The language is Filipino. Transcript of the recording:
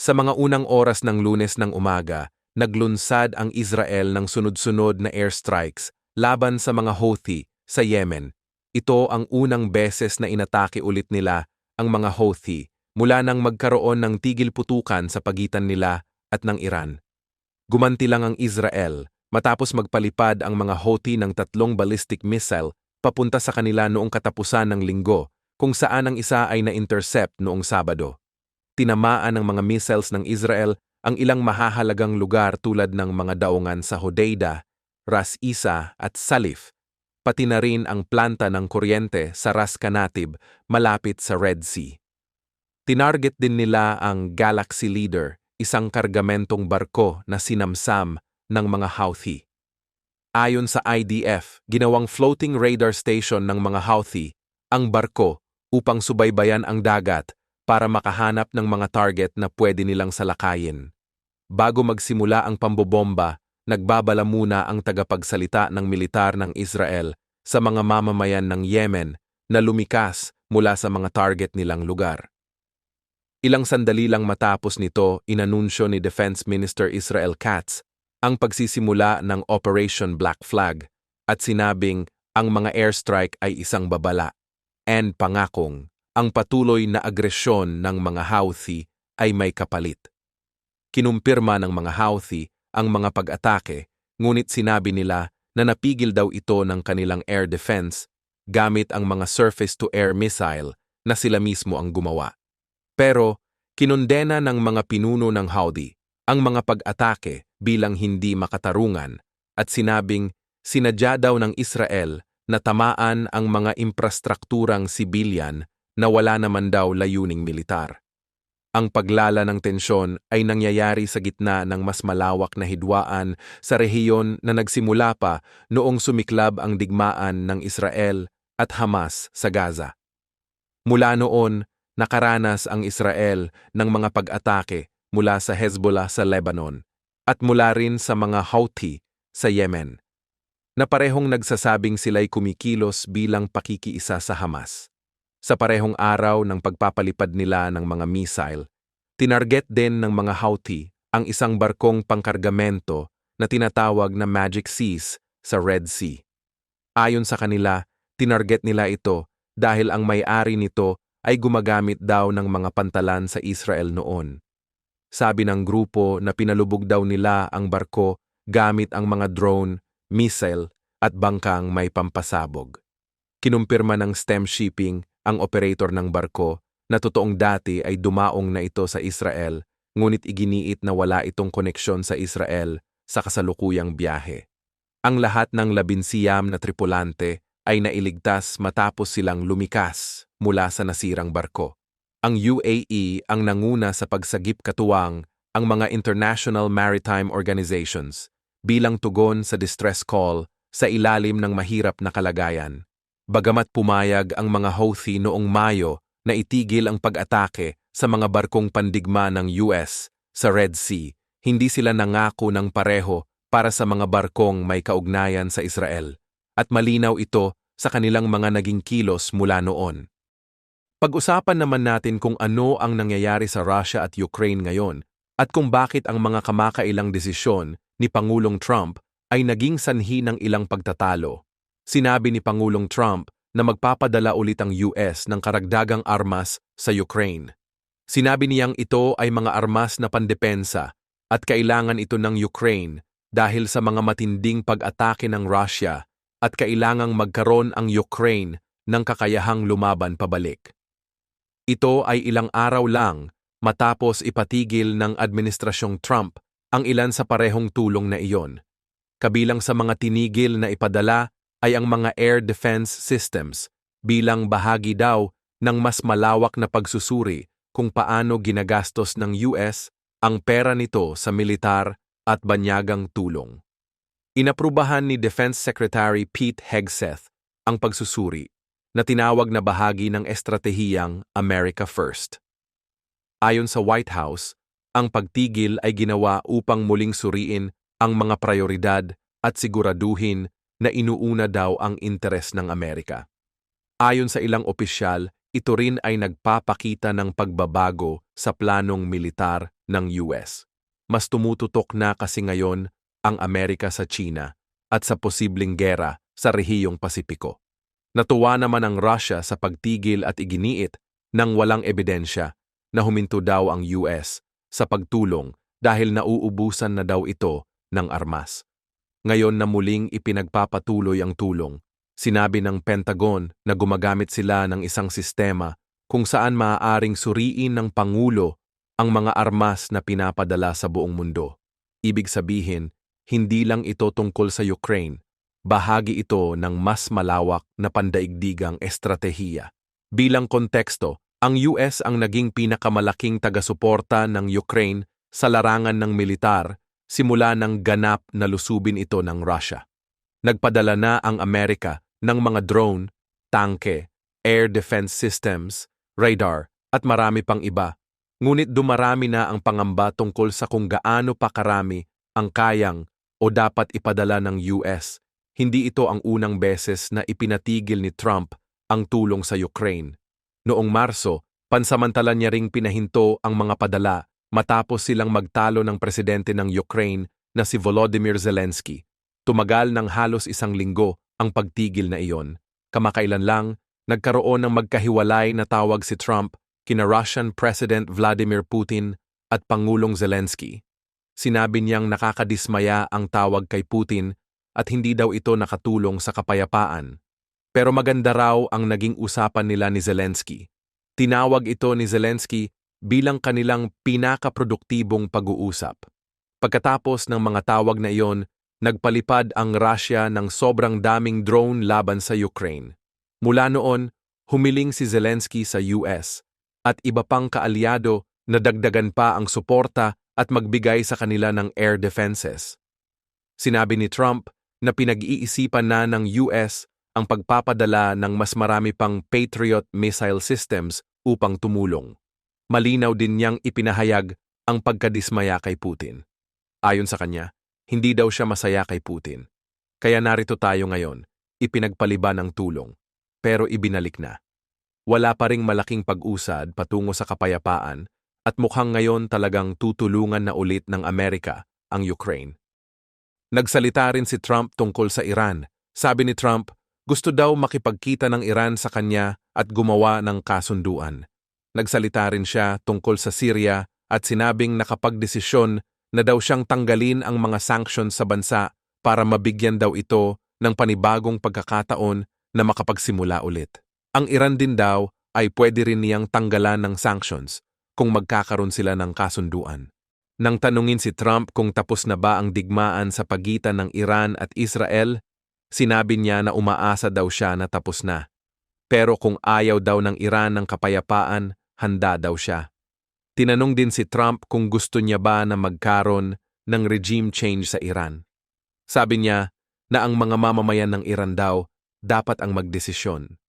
Sa mga unang oras ng lunes ng umaga, naglunsad ang Israel ng sunod-sunod na airstrikes laban sa mga Houthi sa Yemen. Ito ang unang beses na inatake ulit nila ang mga Houthi mula nang magkaroon ng tigil putukan sa pagitan nila at ng Iran. Gumanti lang ang Israel matapos magpalipad ang mga Houthi ng tatlong ballistic missile papunta sa kanila noong katapusan ng linggo kung saan ang isa ay na-intercept noong Sabado. Tinamaan ng mga missiles ng Israel ang ilang mahahalagang lugar tulad ng mga daungan sa Hodeida, Ras Isa at Salif, pati na rin ang planta ng kuryente sa Ras Kanatib malapit sa Red Sea. Tinarget din nila ang Galaxy Leader, isang kargamentong barko na sinamsam ng mga Houthi. Ayon sa IDF, ginawang floating radar station ng mga Houthi ang barko upang subaybayan ang dagat para makahanap ng mga target na pwede nilang salakayin. Bago magsimula ang pambobomba, nagbabala muna ang tagapagsalita ng militar ng Israel sa mga mamamayan ng Yemen na lumikas mula sa mga target nilang lugar. Ilang sandali lang matapos nito, inanunsyo ni Defense Minister Israel Katz ang pagsisimula ng Operation Black Flag at sinabing ang mga airstrike ay isang babala and pangakong ang patuloy na agresyon ng mga Houthi ay may kapalit. Kinumpirma ng mga Houthi ang mga pag-atake, ngunit sinabi nila na napigil daw ito ng kanilang air defense gamit ang mga surface-to-air missile na sila mismo ang gumawa. Pero, kinundena ng mga pinuno ng Houthi ang mga pag-atake bilang hindi makatarungan at sinabing sinadya daw ng Israel na tamaan ang mga infrastrukturang sibilyan na wala naman daw layuning militar. Ang paglala ng tensyon ay nangyayari sa gitna ng mas malawak na hidwaan sa rehiyon na nagsimula pa noong sumiklab ang digmaan ng Israel at Hamas sa Gaza. Mula noon, nakaranas ang Israel ng mga pag-atake mula sa Hezbollah sa Lebanon at mula rin sa mga Houthi sa Yemen na parehong nagsasabing sila'y kumikilos bilang pakikiisa sa Hamas. Sa parehong araw ng pagpapalipad nila ng mga missile, tinarget din ng mga Houthi ang isang barkong pangkargamento na tinatawag na Magic Seas sa Red Sea. Ayon sa kanila, tinarget nila ito dahil ang may-ari nito ay gumagamit daw ng mga pantalan sa Israel noon. Sabi ng grupo na pinalubog daw nila ang barko gamit ang mga drone missile at bangkang may pampasabog. Kinumpirma ng STEM Shipping ang operator ng barko na totoong dati ay dumaong na ito sa Israel ngunit iginiit na wala itong koneksyon sa Israel sa kasalukuyang biyahe. Ang lahat ng labinsiyam na tripulante ay nailigtas matapos silang lumikas mula sa nasirang barko. Ang UAE ang nanguna sa pagsagip katuwang ang mga international maritime organizations bilang tugon sa distress call sa ilalim ng mahirap na kalagayan. Bagamat pumayag ang mga Houthi noong Mayo na itigil ang pag-atake sa mga barkong pandigma ng US sa Red Sea, hindi sila nangako ng pareho para sa mga barkong may kaugnayan sa Israel, at malinaw ito sa kanilang mga naging kilos mula noon. Pag-usapan naman natin kung ano ang nangyayari sa Russia at Ukraine ngayon at kung bakit ang mga kamakailang desisyon ni Pangulong Trump ay naging sanhi ng ilang pagtatalo. Sinabi ni Pangulong Trump na magpapadala ulit ang US ng karagdagang armas sa Ukraine. Sinabi niyang ito ay mga armas na pandepensa at kailangan ito ng Ukraine dahil sa mga matinding pag-atake ng Russia at kailangang magkaroon ang Ukraine ng kakayahang lumaban pabalik. Ito ay ilang araw lang matapos ipatigil ng Administrasyong Trump ang ilan sa parehong tulong na iyon. Kabilang sa mga tinigil na ipadala ay ang mga air defense systems bilang bahagi daw ng mas malawak na pagsusuri kung paano ginagastos ng US ang pera nito sa militar at banyagang tulong. Inaprubahan ni Defense Secretary Pete Hegseth ang pagsusuri na tinawag na bahagi ng estratehiyang America First. Ayon sa White House, ang pagtigil ay ginawa upang muling suriin ang mga prioridad at siguraduhin na inuuna daw ang interes ng Amerika. Ayon sa ilang opisyal, ito rin ay nagpapakita ng pagbabago sa planong militar ng US. Mas tumututok na kasi ngayon ang Amerika sa China at sa posibleng gera sa rehiyong Pasipiko. Natuwa naman ang Russia sa pagtigil at iginiit ng walang ebidensya na huminto daw ang US sa pagtulong dahil nauubusan na daw ito ng armas. Ngayon na muling ipinagpapatuloy ang tulong, sinabi ng Pentagon na gumagamit sila ng isang sistema kung saan maaaring suriin ng Pangulo ang mga armas na pinapadala sa buong mundo. Ibig sabihin, hindi lang ito tungkol sa Ukraine, bahagi ito ng mas malawak na pandaigdigang estratehiya. Bilang konteksto, ang US ang naging pinakamalaking taga-suporta ng Ukraine sa larangan ng militar simula ng ganap na lusubin ito ng Russia. Nagpadala na ang Amerika ng mga drone, tanke, air defense systems, radar, at marami pang iba. Ngunit dumarami na ang pangamba tungkol sa kung gaano pa karami ang kayang o dapat ipadala ng US. Hindi ito ang unang beses na ipinatigil ni Trump ang tulong sa Ukraine. Noong Marso, pansamantala niya ring pinahinto ang mga padala matapos silang magtalo ng presidente ng Ukraine na si Volodymyr Zelensky. Tumagal ng halos isang linggo ang pagtigil na iyon. Kamakailan lang, nagkaroon ng magkahiwalay na tawag si Trump kina Russian President Vladimir Putin at Pangulong Zelensky. Sinabi niyang nakakadismaya ang tawag kay Putin at hindi daw ito nakatulong sa kapayapaan. Pero maganda raw ang naging usapan nila ni Zelensky. Tinawag ito ni Zelensky bilang kanilang pinakaproduktibong pag-uusap. Pagkatapos ng mga tawag na iyon, nagpalipad ang Russia ng sobrang daming drone laban sa Ukraine. Mula noon, humiling si Zelensky sa US at iba pang kaalyado na dagdagan pa ang suporta at magbigay sa kanila ng air defenses. Sinabi ni Trump na pinag-iisipan na ng US ang pagpapadala ng mas marami pang Patriot missile systems upang tumulong. Malinaw din niyang ipinahayag ang pagkadismaya kay Putin. Ayon sa kanya, hindi daw siya masaya kay Putin. Kaya narito tayo ngayon, ipinagpaliban ng tulong, pero ibinalik na. Wala pa ring malaking pag-usad patungo sa kapayapaan at mukhang ngayon talagang tutulungan na ulit ng Amerika ang Ukraine. Nagsalita rin si Trump tungkol sa Iran. Sabi ni Trump, gusto daw makipagkita ng Iran sa kanya at gumawa ng kasunduan. Nagsalita rin siya tungkol sa Syria at sinabing nakapagdesisyon na daw siyang tanggalin ang mga sanctions sa bansa para mabigyan daw ito ng panibagong pagkakataon na makapagsimula ulit. Ang Iran din daw ay pwede rin niyang tanggalan ng sanctions kung magkakaroon sila ng kasunduan. Nang tanungin si Trump kung tapos na ba ang digmaan sa pagitan ng Iran at Israel, Sinabi niya na umaasa daw siya na tapos na. Pero kung ayaw daw ng Iran ng kapayapaan, handa daw siya. Tinanong din si Trump kung gusto niya ba na magkaroon ng regime change sa Iran. Sabi niya na ang mga mamamayan ng Iran daw dapat ang magdesisyon.